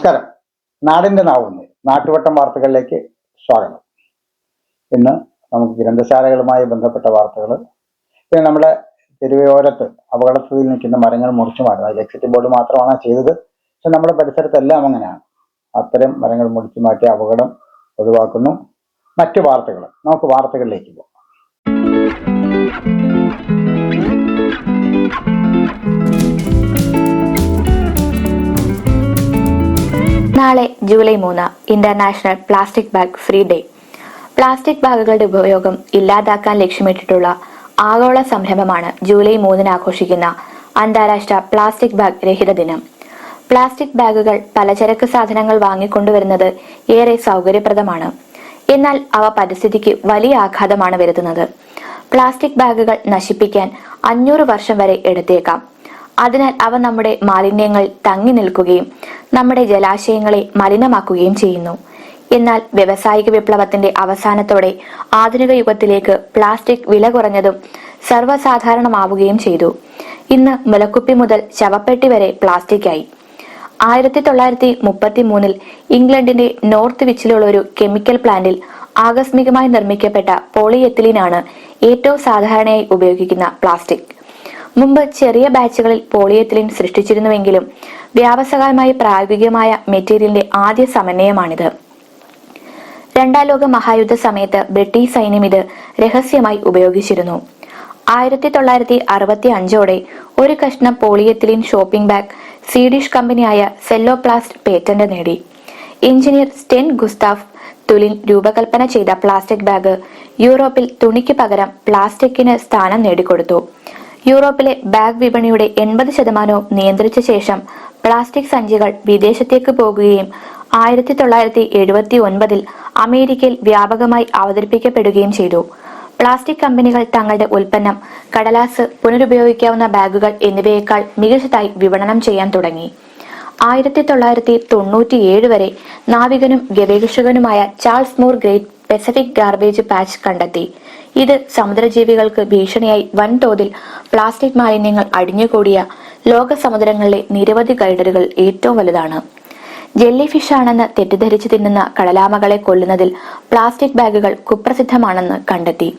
നമസ്കാരം. നാടിന്റെ നാവുന്നേ. നാട്ടുവട്ടം വാർത്തകളിലേക്ക് സ്വാഗതം. ഇന്ന് നമുക്ക് ഗ്രന്ഥശാലകളുമായി ബന്ധപ്പെട്ട വാർത്തകൾ പിന്നെ നമ്മുടെ തെരുവയോരത്ത് അപകടസ്ഥിതിയിൽ നിൽക്കുന്ന മരങ്ങൾ മുറിച്ചു മാറ്റുന്നത്. എക്സിറ്റ് ബോർഡ് മാത്രമാണ് ചെയ്തത്. പക്ഷെ നമ്മുടെ പരിസരത്തെല്ലാം അങ്ങനെയാണ്. അത്തരം മരങ്ങൾ മുറിച്ചു മാറ്റി അപകടം ഒഴിവാക്കുന്നു. മറ്റു വാർത്തകൾ നമുക്ക് വാർത്തകളിലേക്ക് പോകാം. നാളെ ജൂലൈ മൂന്ന് international plastic bag free day plastic ബാഗുകളുടെ ഉപയോഗം ഇല്ലാതാക്കാൻ ലക്ഷ്യമിട്ടിട്ടുള്ള ആഗോള സംരംഭമാണ് ജൂലൈ മൂന്നിന് ആഘോഷിക്കുന്ന അന്താരാഷ്ട്ര പ്ലാസ്റ്റിക് ബാഗ് രഹിത ദിനം. പ്ലാസ്റ്റിക് ബാഗുകൾ പലചരക്ക് സാധനങ്ങൾ വാങ്ങിക്കൊണ്ടുവരുന്നത് ഏറെ സൗകര്യപ്രദമാണ്. എന്നാൽ അവ പരിസ്ഥിതിക്ക് വലിയ ആഘാതമാണ് വരുത്തുന്നത്. പ്ലാസ്റ്റിക് ബാഗുകൾ നശിപ്പിക്കാൻ അഞ്ഞൂറ് വർഷം വരെ എടുത്തേക്കാം. അതിനാൽ അവ നമ്മുടെ മാലിന്യങ്ങൾ തങ്ങി നിൽക്കുകയും നമ്മുടെ ജലാശയങ്ങളെ മലിനമാക്കുകയും ചെയ്യുന്നു. എന്നാൽ വ്യവസായിക വിപ്ലവത്തിന്റെ അവസാനത്തോടെ ആധുനിക യുഗത്തിലേക്ക് പ്ലാസ്റ്റിക് വില കുറഞ്ഞതും സർവസാധാരണമാവുകയും ചെയ്തു. ഇന്ന് മുലക്കുപ്പി മുതൽ ശവപ്പെട്ടി വരെ പ്ലാസ്റ്റിക് ആയി ആയിരത്തി തൊള്ളായിരത്തി മുപ്പത്തി മൂന്നിൽ ഇംഗ്ലണ്ടിന്റെ നോർത്ത് വിച്ചിലുള്ള ഒരു കെമിക്കൽ പ്ലാന്റിൽ ആകസ്മികമായി നിർമ്മിക്കപ്പെട്ട പോളിയെത്തിലീനാണ് ഏറ്റവും സാധാരണയായി ഉപയോഗിക്കുന്ന പ്ലാസ്റ്റിക്. മുമ്പ് ചെറിയ ബാച്ചുകളിൽ പോളിയെത്തിലിൻ സൃഷ്ടിച്ചിരുന്നുവെങ്കിലും വ്യാവസായികമായി പ്രായോഗികമായ മെറ്റീരിയലിന്റെ ആദ്യ സമന്വയമാണിത്. രണ്ടാം ലോക മഹായുദ്ധ സമയത്ത് ബ്രിട്ടീഷ് സൈന്യം ഇത് രഹസ്യമായി ഉപയോഗിച്ചിരുന്നു. ആയിരത്തി തൊള്ളായിരത്തി അറുപത്തി അഞ്ചോടെ ഒരു കഷ്ണം പോളിയെത്തിലിൻ ഷോപ്പിംഗ് ബാഗ് സ്വീഡിഷ് കമ്പനിയായ സെല്ലോപ്ലാസ്റ്റ് പേറ്റന്റ് നേടി. എഞ്ചിനീയർ സ്റ്റെൻ ഗുസ്താഫ് തുലിൻ രൂപകൽപ്പന ചെയ്ത പ്ലാസ്റ്റിക് ബാഗ് യൂറോപ്പിൽ തുണിക്ക് പകരം പ്ലാസ്റ്റിക്കിന് സ്ഥാനം നേടിക്കൊടുത്തു. യൂറോപ്പിലെ ബാഗ് വിപണിയുടെ എൺപത് ശതമാനവും നിയന്ത്രിച്ച ശേഷം പ്ലാസ്റ്റിക് സഞ്ചികൾ വിദേശത്തേക്ക് പോകുകയും ആയിരത്തി തൊള്ളായിരത്തി എഴുപത്തി ഒൻപതിൽ അമേരിക്കയിൽ വ്യാപകമായി അവതരിപ്പിക്കപ്പെടുകയും ചെയ്തു. പ്ലാസ്റ്റിക് കമ്പനികൾ തങ്ങളുടെ ഉൽപ്പന്നം കടലാസ് പുനരുപയോഗിക്കാവുന്ന ബാഗുകൾ എന്നിവയേക്കാൾ മികച്ചതായി വിപണനം ചെയ്യാൻ തുടങ്ങി. ആയിരത്തി തൊള്ളായിരത്തി തൊണ്ണൂറ്റിയേഴ് വരെ നാവികനും ഗവേഷകനുമായ Charles Moore Great Pacific Garbage Patch കണ്ടെത്തി. ഇത് സമുദ്രജീവികൾക്ക് ഭീഷണിയായി വൻതോതിൽ പ്ലാസ്റ്റിക് മാലിന്യങ്ങൾ അടിഞ്ഞുകൂടിയ ലോക സമുദ്രങ്ങളിലെ നിരവധി ഗൈഡറുകൾ ഏറ്റവും വലുതാണ്. ജെല്ലി ഫിഷ് ആണെന്ന് തെറ്റിദ്ധരിച്ചു തിന്നുന്ന കടലാമകളെ കൊല്ലുന്നതിൽ പ്ലാസ്റ്റിക് ബാഗുകൾ കുപ്രസിദ്ധമാണെന്ന് കണ്ടെത്തി.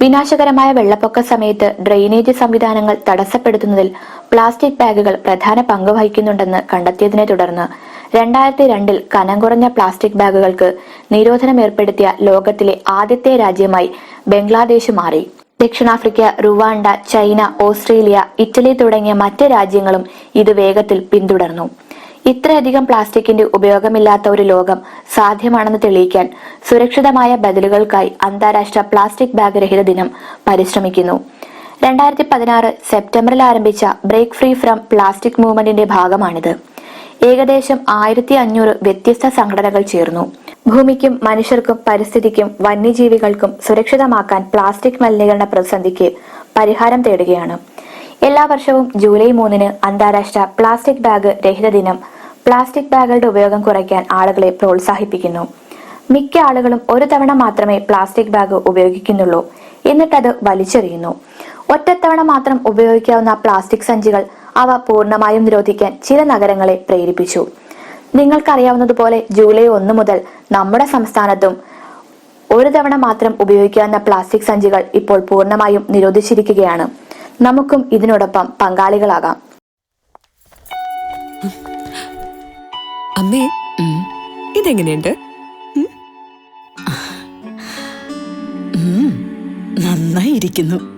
വിനാശകരമായ വെള്ളപ്പൊക്ക സമയത്ത് ഡ്രെയിനേജ് സംവിധാനങ്ങൾ തടസ്സപ്പെടുത്തുന്നതിൽ പ്ലാസ്റ്റിക് ബാഗുകൾ പ്രധാന പങ്ക് വഹിക്കുന്നുണ്ടെന്ന് കണ്ടെത്തിയതിനെ തുടർന്ന് രണ്ടായിരത്തി രണ്ടിൽ കനം കുറഞ്ഞ പ്ലാസ്റ്റിക് ബാഗുകൾക്ക് നിരോധനം ഏർപ്പെടുത്തിയ ലോകത്തിലെ ആദ്യത്തെ രാജ്യമായി ബംഗ്ലാദേശ് മാറി. ദക്ഷിണാഫ്രിക്ക റുവാണ്ട ചൈന ഓസ്ട്രേലിയ ഇറ്റലി തുടങ്ങിയ മറ്റ് രാജ്യങ്ങളും ഇത് വേഗത്തിൽ പിന്തുടർന്നു. ഇത്രയധികം പ്ലാസ്റ്റിക്കിന്റെ ഉപയോഗമില്ലാത്ത ഒരു ലോകം സാധ്യമാണെന്ന് തെളിയിക്കാൻ സുരക്ഷിതമായ ബദലുകൾക്കായി അന്താരാഷ്ട്ര പ്ലാസ്റ്റിക് ബാഗ് രഹിത ദിനം പരിശ്രമിക്കുന്നു. രണ്ടായിരത്തി പതിനാറ് സെപ്റ്റംബറിൽ ആരംഭിച്ച ബ്രേക്ക് ഫ്രീ ഫ്രം പ്ലാസ്റ്റിക് മൂവ്മെന്റിന്റെ ഭാഗമാണിത്. ഏകദേശം ആയിരത്തി അഞ്ഞൂറ് വ്യത്യസ്ത സംഘടനകൾ ചേർന്നു. ഭൂമിക്കും മനുഷ്യർക്കും പരിസ്ഥിതിക്കും വന്യജീവികൾക്കും സുരക്ഷിതമാക്കാൻ പ്ലാസ്റ്റിക് മലിനീകരണ പ്രതിസന്ധിക്ക് പരിഹാരം തേടുകയാണ്. എല്ലാ വർഷവും ജൂലൈ മൂന്നിന് അന്താരാഷ്ട്ര പ്ലാസ്റ്റിക് ബാഗ് രഹിത ദിനം പ്ലാസ്റ്റിക് ബാഗുകളുടെ ഉപയോഗം കുറയ്ക്കാൻ ആളുകളെ പ്രോത്സാഹിപ്പിക്കുന്നു. മിക്ക ആളുകളും ഒരു തവണ മാത്രമേ പ്ലാസ്റ്റിക് ബാഗ് ഉപയോഗിക്കുന്നുള്ളൂ. എന്നിട്ടത് വലിച്ചെറിയുന്നു. ഒറ്റത്തവണ മാത്രം ഉപയോഗിക്കാവുന്ന പ്ലാസ്റ്റിക് സഞ്ചികൾ അവ പൂർണമായും നിരോധിക്കാൻ ചില നഗരങ്ങളെ പ്രേരിപ്പിച്ചു. നിങ്ങൾക്കറിയാവുന്നതുപോലെ ജൂലൈ ഒന്ന് മുതൽ നമ്മുടെ സംസ്ഥാനത്തും ഒരു തവണ മാത്രം ഉപയോഗിക്കാവുന്ന പ്ലാസ്റ്റിക് സഞ്ചികൾ ഇപ്പോൾ പൂർണമായും നിരോധിച്ചിരിക്കുകയാണ്. നമുക്കും ഇതിനോടൊപ്പം പങ്കാളികളാകാം. അമ്മേ ഇതെങ്ങനെയുണ്ട്? നന്നായിരിക്കുന്നു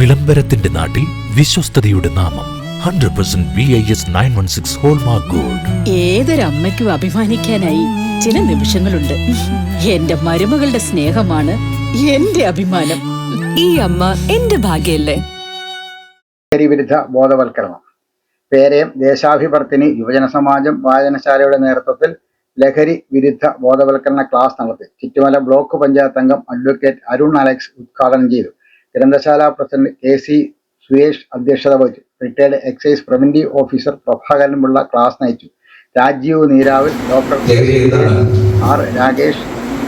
വിളംബരത്തിന്റെ നാട്ടിൽ വിശ്വസ്തയുടെ നാമം. Hundred percent B I S nine one six hallmark gold ഏതൊരമ്മയ്ക്കും അഭിമാനിക്കാനായി ചില നിമിഷങ്ങളുണ്ട്. എന്റെ മരുമകളുടെ സ്നേഹമാണ് എന്റെ അഭിമാനം. ഈ അമ്മ എന്റെ ഭാഗ്യല്ലേ? ലഹരി വിരുദ്ധ ബോധവൽക്കരണം. പേരയം ദേശാഭിവർത്തിനി യുവജന സമാജം വായനശാലയുടെ നേതൃത്വത്തിൽ ലഹരി വിരുദ്ധ ബോധവൽക്കരണ ക്ലാസ് നടത്തി. ചുറ്റുമല ബ്ലോക്ക് പഞ്ചായത്ത് അംഗം അഡ്വക്കേറ്റ് അരുൺ അലക്സ് ഉദ്ഘാടനം ചെയ്തു. ഗ്രന്ഥശാല പ്രസിഡന്റ് കെ സി സുരേഷ് അധ്യക്ഷത വഹിച്ചു retired excise preventive officer Prabhakaran Pillai class നയിച്ചു Rajeev Neeravil doctor R Rakesh?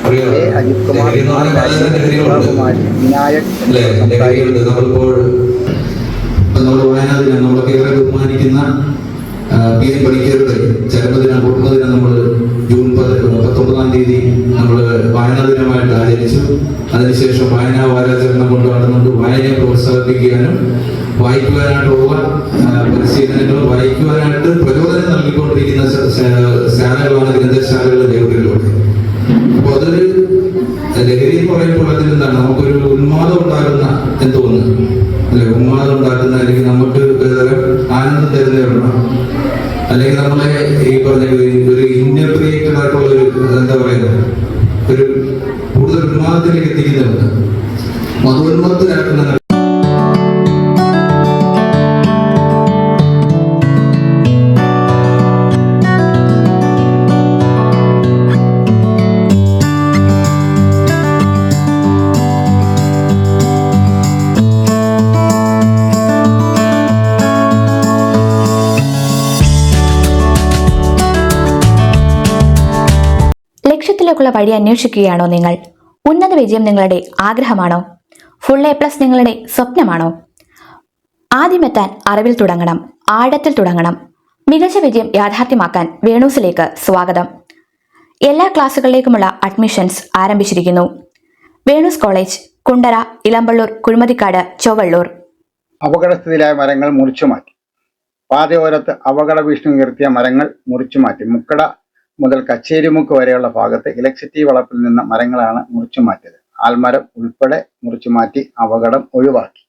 A Ajith Kumar. Kumari Vinayak സംസാരിച്ചു നമ്മൾ ബഹുമാനിക്കുന്ന പി എൻ പണിക്കരുടെ ചരമദിനം കുടുംബദിനം നമ്മൾ ജൂൺ പത് പത്തൊമ്പതാം തീയതി നമ്മൾ വായനാ ദിനമായിട്ട് ആചരിച്ചു. അതിനുശേഷം വായനാ വാരാചരണം കൊണ്ടാടുന്നുണ്ട് വായനയെ പ്രോത്സാഹിപ്പിക്കാനും വായിക്കുവാനായിട്ടുള്ള പരിശീലനങ്ങളും വായിക്കുവാനായിട്ട് പ്രചോദനം നൽകിക്കൊണ്ടിരിക്കുന്ന ശാലകളാണ് ഗ്രന്ഥശാലകൾ ലൈബ്രറികളൊക്കെ അപ്പൊ അതൊരു ലഹരി എന്ന് പറയുമ്പോൾ അതിൽ എന്താണ് നമുക്കൊരു ഉന്മാദം ഉണ്ടാകുന്ന എന്തോന്ന് അല്ലെ? ഉന്മാദം ഉണ്ടാക്കുന്ന അല്ലെങ്കിൽ നമുക്ക് ഒരുതരം ആനന്ദം തരുന്നവരുണ്ടോ അല്ലെങ്കിൽ നമ്മളെ ഈ പറഞ്ഞ ഒരു- ഇന്നപ്രിയേറ്റഡ് ആയിട്ടുള്ള ഒരു എന്താ പറയുന്നത് ഒരു കൂടുതൽ ഉന്മാദത്തിലേക്ക് എത്തിക്കുന്നുണ്ട് മതോന്മത്തിലാക്കുന്ന ലക്ഷ്യത്തിലേക്കുള്ള വഴി അന്വേഷിക്കുകയാണോ നിങ്ങൾ? ഉന്നത വിജയം നിങ്ങളുടെ ആഗ്രഹമാണോ? ഫുൾ എ പ്ലസ് നിങ്ങളുടെ സ്വപ്നമാണോ? ആദ്യമെത്താൻ അറിവിൽ തുടങ്ങണം ആഴത്തിൽ തുടങ്ങണം. മികച്ച വിജയം യാഥാർത്ഥ്യമാക്കാൻ വേണൂസിലേക്ക് സ്വാഗതം. എല്ലാ ക്ലാസ്സുകളിലേക്കുമുള്ള അഡ്മിഷൻസ് ആരംഭിച്ചിരിക്കുന്നു. വേണൂസ് കോളേജ് കുണ്ടറ ഇളമ്പള്ളൂർ കുഴിമതിക്കാട് ചൊവ്വള്ളൂർ. അപകടസ്ഥിതിയിലായ മരങ്ങൾ മുറിച്ചു മാറ്റി പാതയോരത്ത് അപകട ഭീഷണി ഉയർത്തിയ മരങ്ങൾ മുറിച്ചു മാറ്റി മുക്കട മുതൽ കച്ചേരിമുക്ക് വരെയുള്ള ഭാഗത്ത് ഇലക്ട്രിസിറ്റി വളപ്പിൽ നിന്ന് മരങ്ങളാണ് മുറിച്ചു മാറ്റിയത്. ആൽമരം ഉൾപ്പെടെ മുറിച്ചു മാറ്റി അപകടം ഒഴിവാക്കി.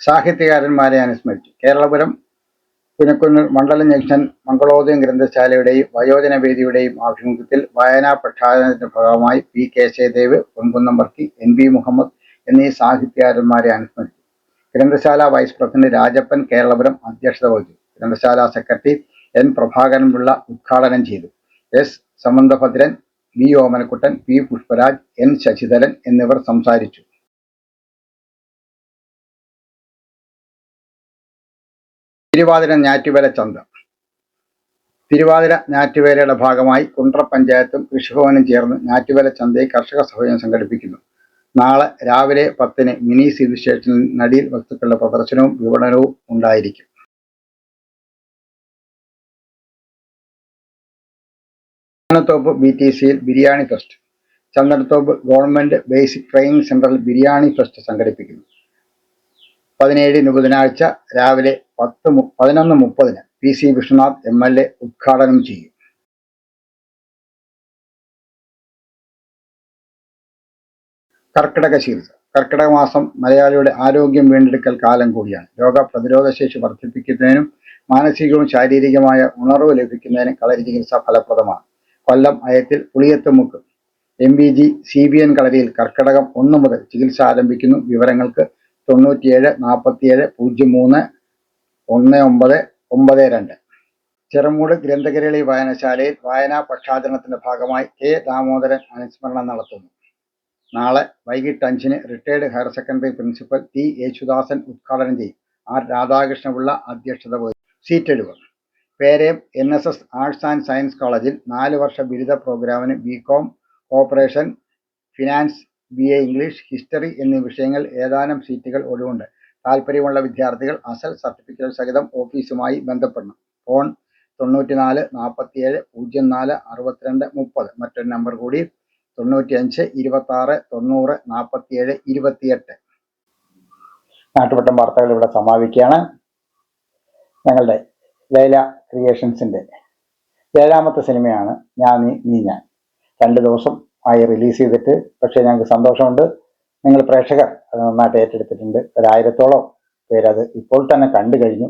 സാഹിത്യകാരന്മാരെ അനുസ്മരിച്ചു. കേരളപുരം പുനക്കുന്നൂർ മണ്ഡലം ജംഗ്ഷൻ മംഗളോദയം ഗ്രന്ഥശാലയുടെയും വയോജന വേദിയുടെയും ആഭിമുഖ്യത്തിൽ വായനാ പ്രഖ്യാപനത്തിന്റെ ഭാഗമായി P. Kesavadev Ponkunnam Varkey N. B Muhammad എന്നീ സാഹിത്യകാരന്മാരെ അനുസ്മരിച്ചു. ഗ്രന്ഥശാല വൈസ് പ്രസിഡന്റ് രാജപ്പൻ കേരളപുരം അധ്യക്ഷത വഹിച്ചു. ഗ്രന്ഥശാല സെക്രട്ടറി എൻ പ്രഭാകരൻ പിള്ള ഉദ്ഘാടനം ചെയ്തു. S Samanthabhadran V Omanakuttan P Pushparaj N Sasidharan എന്നിവർ സംസാരിച്ചു. തിരുവാതിര ഞാറ്റുവേല ചന്ത. തിരുവാതിര ഞാറ്റുവേലയുടെ ഭാഗമായി കുണ്ട്ര പഞ്ചായത്തും കൃഷിഭവനും ചേർന്ന് ഞാറ്റുവേല ചന്തയെ കർഷക സഹോദരം സംഘടിപ്പിക്കുന്നു. നാളെ രാവിലെ പത്തിന് മിനി സിവിൽ സ്റ്റേഷനിൽ നടിയിൽ വസ്തുക്കളുടെ പ്രദർശനവും വിപണനവും ഉണ്ടായിരിക്കും. ചന്ദനത്തോപ്പ് ബി ടി സിയിൽ biryani fest Chandanathoppu government basic training സെന്ററിൽ ബിരിയാണി ഫെസ്റ്റ് സംഘടിപ്പിക്കുന്നു. പതിനേഴിന് ബുധനാഴ്ച രാവിലെ പത്ത് പതിനൊന്ന് മുപ്പതിന് P C Viswanath M L A ഉദ്ഘാടനം ചെയ്യും. കർക്കിടക ചികിത്സ കർക്കിടക മാസം മലയാളിയുടെ ആരോഗ്യം വീണ്ടെടുക്കൽ കാലം കൂടിയാണ്. രോഗ പ്രതിരോധ ശേഷി വർദ്ധിപ്പിക്കുന്നതിനും മാനസികവും ശാരീരികമായ ഉണർവ് ലഭിക്കുന്നതിനും കളരി ചികിത്സ ഫലപ്രദമാണ്. Kollam Ayathil Puliyathumukku M B G C B N കളരിയിൽ കർക്കിടകം ഒന്ന് മുതൽ ചികിത്സ ആരംഭിക്കുന്നു. വിവരങ്ങൾക്ക് തൊണ്ണൂറ്റിയേഴ് നാൽപ്പത്തിയേഴ് പൂജ്യം മൂന്ന് ഒന്ന് ഒമ്പത് ഒമ്പത് രണ്ട്. ചെറുമൂട് ഗ്രന്ഥകരളി വായനശാലയിൽ വായനാ പക്ഷാചരണത്തിന്റെ ഭാഗമായി കെ ദാമോദരൻ അനുസ്മരണം നടത്തുന്നു. നാളെ വൈകിട്ട് അഞ്ചിന് retired higher secondary principal T Yesudasan ഉദ്ഘാടനം ചെയ്യും. ആർ രാധാകൃഷ്ണപിള്ള അധ്യക്ഷത വഹിച്ചു സീറ്റെടുവ് Perayam N S S arts and science കോളേജിൽ നാല് വർഷ ബിരുദ പ്രോഗ്രാമിന് B Com cooperation finance B A English history എന്നീ വിഷയങ്ങൾ ഏതാനും സീറ്റുകൾ ഒഴിവുണ്ട്. താല്പര്യമുള്ള വിദ്യാർത്ഥികൾ അസൽ സർട്ടിഫിക്കറ്റ് സഹിതം ഓഫീസുമായി ബന്ധപ്പെടണം. ഫോൺ തൊണ്ണൂറ്റിനാല് നാൽപ്പത്തിയേഴ് പൂജ്യം നാല് അറുപത്തിരണ്ട് മുപ്പത്. മറ്റൊരു നമ്പർ കൂടി തൊണ്ണൂറ്റിയഞ്ച് ഇരുപത്തി ആറ് തൊണ്ണൂറ് നാൽപ്പത്തിയേഴ് ഇരുപത്തിയെട്ട്. നാട്ടുവട്ടം വാർത്തകൾ ഇവിടെ സമാപിക്കുകയാണ്. ഞങ്ങളുടെ ലൈല ക്രിയേഷൻസിന്റെ ഏഴാമത്തെ സിനിമയാണ് ഞാൻ നീ നീ ഞാൻ. രണ്ട് ദിവസം ആയി റിലീസ് ചെയ്തിട്ട് പക്ഷേ ഞങ്ങൾക്ക് സന്തോഷമുണ്ട്. നിങ്ങൾ പ്രേക്ഷകർ അത് നന്നായിട്ട് ഏറ്റെടുത്തിട്ടുണ്ട്. ഒരായിരത്തോളം പേരത് ഇപ്പോൾ തന്നെ കണ്ടു കഴിഞ്ഞു.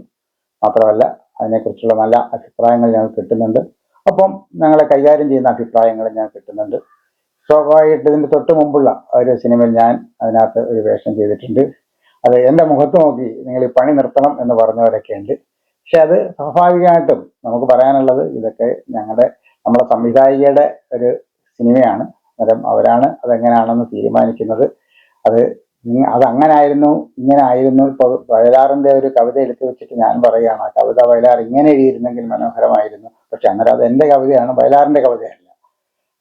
മാത്രമല്ല അതിനെക്കുറിച്ചുള്ള നല്ല അഭിപ്രായങ്ങൾ ഞങ്ങൾ കിട്ടുന്നുണ്ട്. അപ്പം ഞങ്ങളെ കൈകാര്യം ചെയ്യുന്ന അഭിപ്രായങ്ങൾ ഞാൻ കിട്ടുന്നുണ്ട്. സ്വാഭാവികമായിട്ട് ഇതിന്റെ തൊട്ട് മുമ്പുള്ള ഒരു സിനിമയിൽ ഞാൻ അതിനകത്ത് ഒരു വേഷം ചെയ്തിട്ടുണ്ട്. അത് എന്റെ മുഖത്ത് നോക്കി നിങ്ങൾ ഈ പണി നിർത്തണം എന്ന് പറഞ്ഞവരൊക്കെ ഉണ്ട് പക്ഷെ അത് സ്വാഭാവികമായിട്ടും നമുക്ക് പറയാനുള്ളത് ഇതൊക്കെ ഞങ്ങളുടെ നമ്മുടെ സംവിധായികയുടെ ഒരു സിനിമയാണ്. അന്നേരം അവരാണ് അതെങ്ങനെയാണെന്ന് തീരുമാനിക്കുന്നത്. അത് അത് അങ്ങനെ ആയിരുന്നു ഇങ്ങനെ ആയിരുന്നു ഇപ്പോൾ വയലാറിന്റെ ഒരു കവിത എടുത്തു വെച്ചിട്ട് ഞാൻ പറയുകയാണ് ആ കവിത വയലാർ ഇങ്ങനെ എഴുതിയിരുന്നെങ്കിൽ മനോഹരമായിരുന്നു. പക്ഷെ അന്നേരം അത് എന്റെ കവിതയാണ് വയലാറിന്റെ കവിതയല്ല.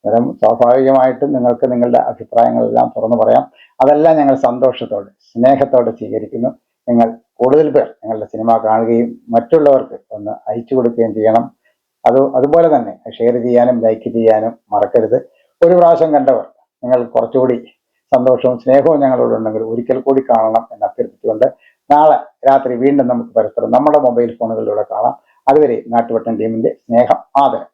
അന്നേരം സ്വാഭാവികമായിട്ടും നിങ്ങൾക്ക് നിങ്ങളുടെ അഭിപ്രായങ്ങളെല്ലാം തുറന്നു പറയാം. അതെല്ലാം ഞങ്ങൾ സന്തോഷത്തോടെ സ്നേഹത്തോടെ സ്വീകരിക്കുന്നു. നിങ്ങൾ കൂടുതൽ പേർ ഞങ്ങളുടെ സിനിമ കാണുകയും മറ്റുള്ളവർക്ക് ഒന്ന് അയച്ചു കൊടുക്കുകയും ചെയ്യണം. അത് അതുപോലെ തന്നെ ഷെയർ ചെയ്യാനും ലൈക്ക് ചെയ്യാനും മറക്കരുത്. ഒരു പ്രാവശ്യം കണ്ടവർ നിങ്ങൾ കുറച്ചുകൂടി സന്തോഷവും സ്നേഹവും ഞങ്ങളോടുണ്ടെങ്കിൽ ഒരിക്കൽ കൂടി കാണണം എന്ന് അഭ്യർത്ഥിച്ചുകൊണ്ട് നാളെ രാത്രി വീണ്ടും നമുക്ക് പരസ്പരം നമ്മുടെ മൊബൈൽ ഫോണുകളിലൂടെ കാണാം. അതുവരെ നാട്ടുവട്ടൻ ടീമിന്റെ സ്നേഹം ആദരം.